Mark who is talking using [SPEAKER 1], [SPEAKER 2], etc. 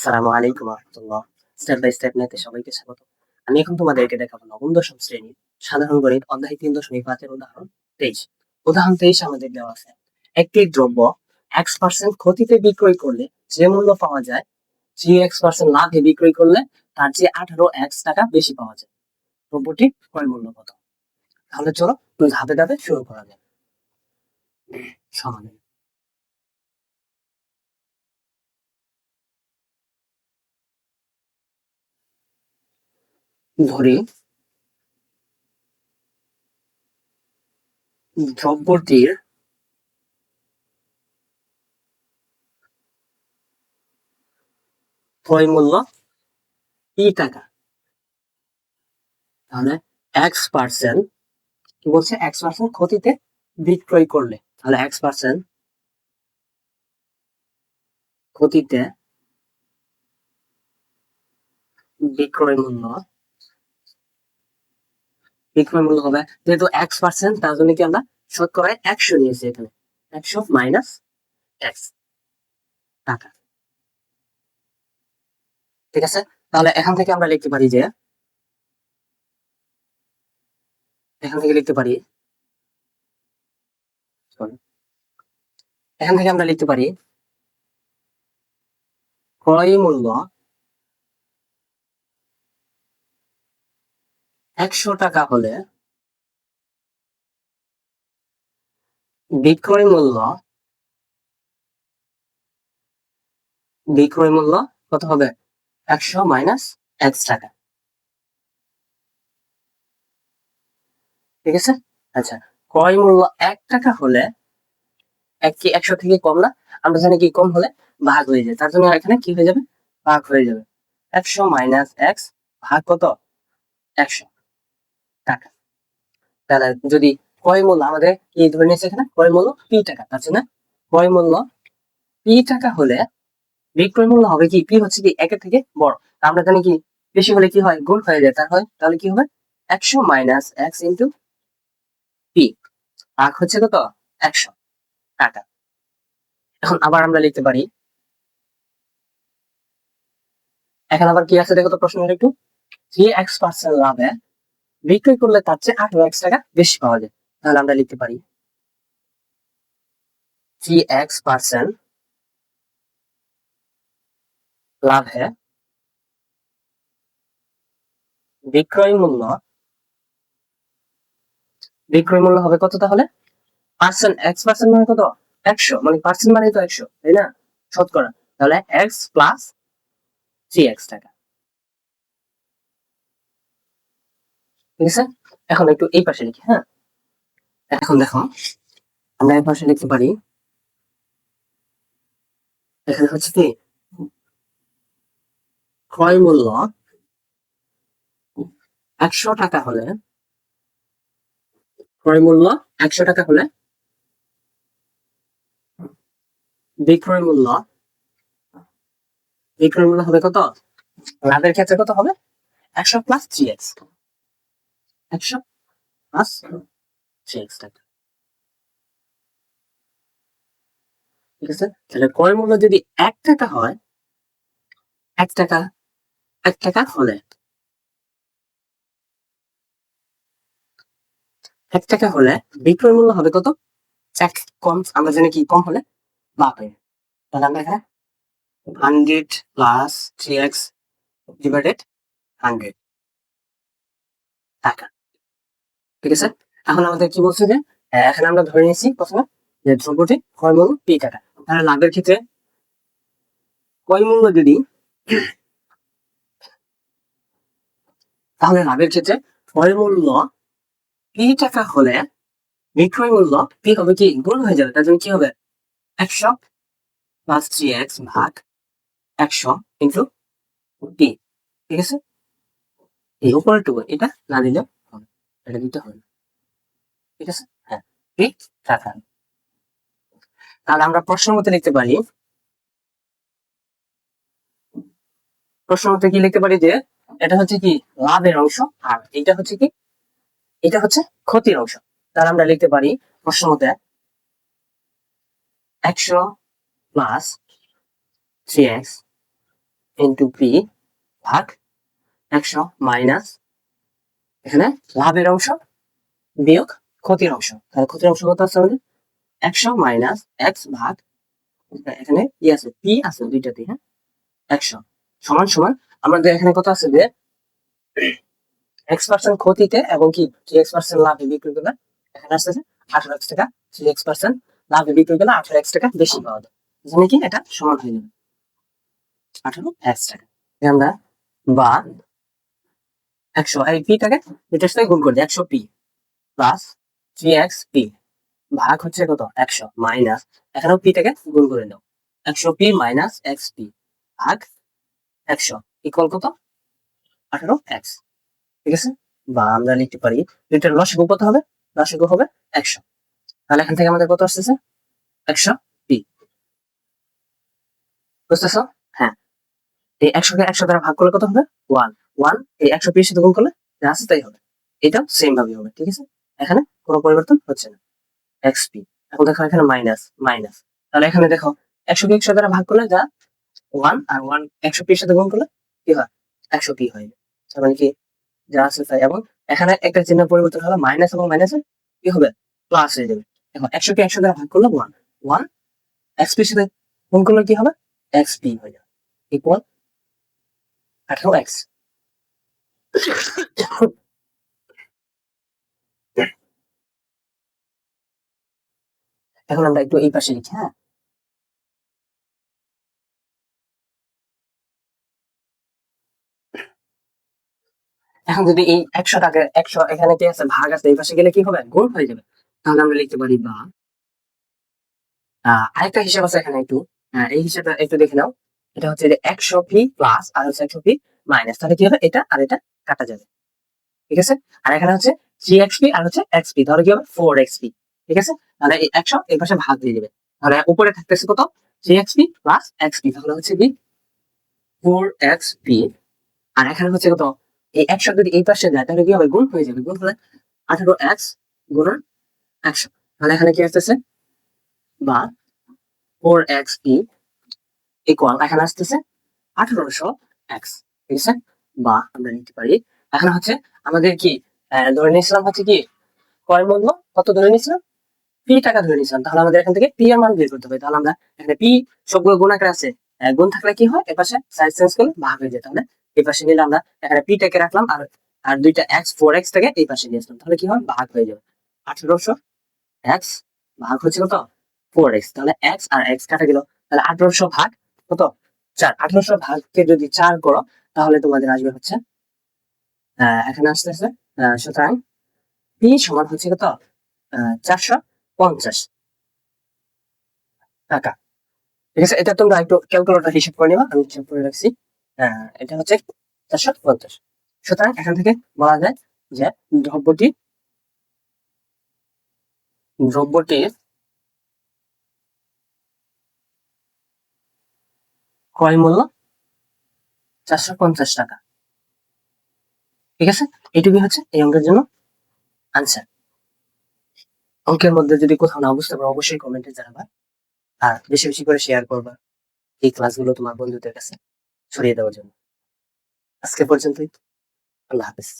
[SPEAKER 1] আসসালামু আলাইকুম রহমতুল্লাহ স্টেপ বাই স্টেপ নিতে সবাইকে স্বাগত। আমি এখন তোমাদেরকে দেখাবো নবম, দশম শ্রেণির সাধারণ গণিত অধ্যায় তিন দশমিক পাঁচের উদাহরণ তেইশ। উদাহরণ তেইশ আমাদের দেওয়া আছে। একটি দ্রব্য এক্স পার্সেন্ট ক্ষতিতে বিক্রয় করলে যে মূল্য পাওয়া যায়, যে এক্স পার্সেন্ট লাভে বিক্রয় করলে তার চেয়ে আঠারো এক্স টাকা বেশি পাওয়া যায়। দ্রব্যটি ক্রয় মূল্য কত? তাহলে চলো ধাপে ধাপে শুরু করা যায় সমাধান। ধরি দ্রব্যটির ক্রয় মূল্য ই টাকা। তাহলে এক্স পার্সেন্ট কি বলছে? এক্স পার্সেন্ট ক্ষতিতে বিক্রয় করলে। তাহলে এক্স পার্সেন্ট ক্ষতিতে বিক্রয় মূল্য বিক্রয় মূল্য হবে। যেহেতু এক্স পার্সেন্ট তার জন্য কি আমরা শতকরায় একশো নিয়েছি এখানে। একশো মাইনাস এক্স টাকা। ঠিক আছে? তাহলে এখান থেকে আমরা লিখতে পারি যে, এখান থেকে লিখতে পারি এখান থেকে আমরা লিখতে পারি ক্রয় মূল্য একশো টাকা হলে বিক্রয় মূল্য বিক্রয় মূল্য কত হবে? একশো মাইনাস এক্স টাকা। ঠিক আছে? আচ্ছা ক্রয় মূল্য এক টাকা হলে এক কি একশো থেকে কম না? আমরা জানি কি কম হলে ভাগ হয়ে যায়। তার জন্য এখানে কি হয়ে যাবে? ভাগ হয়ে যাবে। একশো মাইনাস এক্স ভাগ কত? একশো। টাকা। তাহলে যদি ক্রয় মূল্য? আমাদের কি ধরে নিয়েছে এখানে? ক্রয় মূল্য? পি টাকা, তার জন্য ক্রয় মূল্য? পি টাকা হলে বিক্রয় মূল্য হবে কি? পি হচ্ছে কি একের থেকে বড়। আমরা জানি কি, বেশি হলে কি হয়? গুণ হয়ে যায়। তার হয়, তাহলে কি হবে? একশো মাইনাস এক্স ইন্টু পি। ভাগ হচ্ছে কত? একশো টাকা। এখন আবার আমরা লিখতে পারি। এখন আবার কি আছে? দেখো তো প্রশ্নের একটু। থ্রি এক্স পার্সেন্ট লাভে বিক্রয় করলে তার চেয়ে আঠারো এক্স টাকা বেশি পাওয়া যায়। তাহলে আমরা লিখতে পারি থ্রি এক্স পার্সেন্ট লাভে বিক্রয় মূল্য। বিক্রয় মূল্য হবে কত তাহলে? পার্সেন্ট এক্স পার্সেন্ট মানে কত? একশো মানে পার্সেন্ট মানে তো একশো, তাই না? শতকরা। তাহলে এক্স প্লাস থ্রি এক্স টাকা। ঠিক আছে? এখন একটু এই পাশে লিখি হ্যাঁ? এখন দেখো, আমরা এই পাশে লিখতে পারি, এখানে হচ্ছে কি? ক্রয় মূল্য একশো টাকা হলে, ক্রয় মূল্য একশো টাকা হলে, বিক্রয় মূল্য বিক্রয় মূল্য হবে কত? লাভের ক্ষেত্রে কত হবে? একশো প্লাস থ্রি এক্স একশো প্লাস থ্রি এক্স টাকা। ঠিক আছে? তাহলে ক্রয় মূল্য যদি এক টাকা হয়, এক টাকা এক টাকা হলে এক টাকা হলে বিক্রয় মূল্য হবে কত? এক কম, আমরা জানি কি কম হলে? বাপ হয়ে তাহলে আমরা এখানে hundred plus three x divided hundred টাকা। ঠিক আছে? এখন আমাদের কি বলছে যে এখানে আমরা ধরে নিয়েছি প্রথমে যে দ্রব্যটি ক্রয় মূল্য পি টাকা তাহলে লাভের ক্ষেত্রে ক্রয় মূল্য যদি তাহলে লাভের ক্ষেত্রে ক্রয় মূল্য পি টাকা হলে বিক্রয় মূল্য পি হবে কি? গুণ হয়ে যাবে। তার জন্য কি হবে? একশো প্লাস থ্রি এক্স ভাগ একশো ইন্টু পি ঠিক আছে? এই উপরের টুকু এটা না দিলে এটা দিতে হবে। ঠিক আছে? হ্যাঁ। পি টাকা তাহলে আমরা প্রশ্ন মতে লিখতে পারি প্রশ্ন মতে কি লিখতে পারি যে, এটা হচ্ছে কি লাভের অংশ আর এটা হচ্ছে কি, এটা হচ্ছে ক্ষতির অংশ। তাহলে আমরা লিখতে পারি প্রশ্ন মতে একশো plus three x into p ভাগ একশো মাইনাস এখানে লাভের অংশ বিয়োগ ক্ষতির অংশ। তাহলে ক্ষতির অংশ কত আছে আমাদের? একশো মাইনাস এক্স ভাগ এখানে ই আছে, পি আছে দুইটাতে হ্যাঁ? একশো সমান সমান, আমাদের এখানে কত আছে যে এক্স পার্সেন্ট ক্ষতিতে এবং কি থ্রি এক্স পার্সেন্ট লাভে বিক্রি করলে এখানে আসতেছে আঠারো এক্স টাকা, থ্রি এক্স পার্সেন্ট লাভে বিক্রি করলে আঠারো এক্স টাকা বেশি পাওয়া যায়। যেখানে কি? এটা সমান হয়ে যাবে। আঠারো এক্স টাকা। আমরা বা একশো এই পিটাকে এটার সাথে গুণ করে দিই, একশো p plus three x p ভাগ হচ্ছে কত? একশো মাইনাস এখানেও পিটাকে গুণ করে দাও একশো পি মাইনাস এক্স পি ভাগ একশো ইকুয়াল কত? আঠারো এক্স ঠিক আছে? বা আমরা লিখতে পারি এটার লসাগু কত হবে? লসাগু হবে একশো। তাহলে এখান থেকে আমাদের কত আসতেছে? একশো পি বুঝতেছ? হ্যাঁ। এই একশোকে একশো দ্বারা ভাগ করলে কত হবে? ওয়ান ওয়ান এই একশো পির সাথে গুণ করলে যা আছে তাই হবে। এটাও সেম ভাবে হবে, ঠিক আছে? এখানে কোনো পরিবর্তন হচ্ছে না। এক্স পি এখন দেখো এখানে মাইনাস মাইনাস তাহলে এখানে দেখো, একশো কে একশো দ্বারা ভাগ করলে যা? ওয়ান আর ওয়ান একশো পির সাথে গুণ করলে কি হয়? একশো পি হয়। তার মানে কি? যা আছে তাই। এবং এখানে একটা চিহ্ন পরিবর্তন হলো মাইনাস এবং মাইনাসে কি হবে? প্লাস হয়ে যাবে। এখন একশো কে একশো দ্বারা ভাগ করলে ওয়ান ওয়ান এক্স পির সাথে গুণ করলে কি হবে? এক্স পি হয়ে যাবে। ইকুয়াল আঠারো এক্স এখন আমরা একটু এই পাশে লিখি হ্যাঁ? এখন যদি এই একশো টাকা একশো এখানে কি আছে? ভাগ আছে, এই পাশে গেলে কি হবে? গুণ হয়ে যাবে। তাহলে আমরা লিখতে পারি বা আরেকটা হিসাব আছে এখানে একটু। এই হিসাবটা একটু দেখে নাও। এটা হচ্ছে যে একশো পি প্লাস আর হচ্ছে একশো পি মাইনাস। তাহলে কি হবে? এটা আর এটা কাটা যাবে। ঠিক আছে? আর এখানে হচ্ছে থ্রি এক্স পি আর হচ্ছে এক্স পি তাহলে কি হবে? ফোর এক্স পি ঠিক আছে? তাহলে একশো এর পাশে ভাগ দিয়ে দেবে। তাহলে উপরে থাকতেছে কত? Three x p plus x p তাহলে হচ্ছে কি? ফোর এক্স পি আর এখানে হচ্ছে কত? এই একশো যদি এই পাশে যায়, তাহলে কি হবে? গুণ হয়ে যাবে। গুণ হলে আঠারো এক্স গুণন একশো। তাহলে এখানে কি আসতেছে? বা ফোর এক্স পি ইকুয়াল এখানে আসতেছে আঠারোশো এক্স ঠিক আছে বা আমরা নিতে পারি। এখানে হচ্ছে আমাদের কি ধরে নিয়েছিলাম হচ্ছে কি কয় মূল্য কত ধরে নিয়েছিলাম? পি টাকা ধরে নিয়েছিলাম। তাহলে আমাদের এখান থেকে পি এর মান বের করতে হবে। তাহলে আমরা এখানে পি সবগুলো গুণ আছে। গুণ থাকলে কি হয়? এপাশে সাইড চেঞ্জ করলে ভাগ হয়ে যায়। তাহলে এই পাশে নিলে আমরা এখানে পি টাকে রাখলাম আর আর দুইটা এক্স ফোর এক্স থেকে এই পাশে নিয়ে তাহলে কি হয়? ভাগ হয়ে যাবে। আঠারোশো এক্স ভাগ হচ্ছে কত? ফোর এক্স তাহলে এক্স আর এক্স কাটা গেল। তাহলে আঠারোশো ভাগ কত? চার। আঠারোশো ভাগকে যদি চার করো তাহলে তোমাদের আসবে হচ্ছে এখানে আসতেছে সুতরাং পি সমান হচ্ছে কত? চারশো পঞ্চাশ টাকা। ঠিক আছে? এটা তোমরা একটু ক্যালকুলেটর হিসাব করে নিবা, আমি হিসাব করে রাখছি। এটা হচ্ছে চারশো পঞ্চাশ। সুতরাং এখান থেকে বলা যায় যে দ্রব্যটি দ্রব্যটির ক্রয় মূল্য চারশো পঞ্চাশ টাকা। ঠিক আছে? এইটুকু হচ্ছে এই অঙ্কের জন্য আনসার অঙ্কের মধ্যে যদি কোথাও না বুঝতে পারো, অবশ্যই কমেন্টে জানাবা আর বেশি বেশি করে শেয়ার করবা এই ক্লাসগুলো তোমার বন্ধুদের কাছে ছড়িয়ে দেওয়ার জন্য। আজকে পর্যন্তই। আল্লাহ হাফেজ।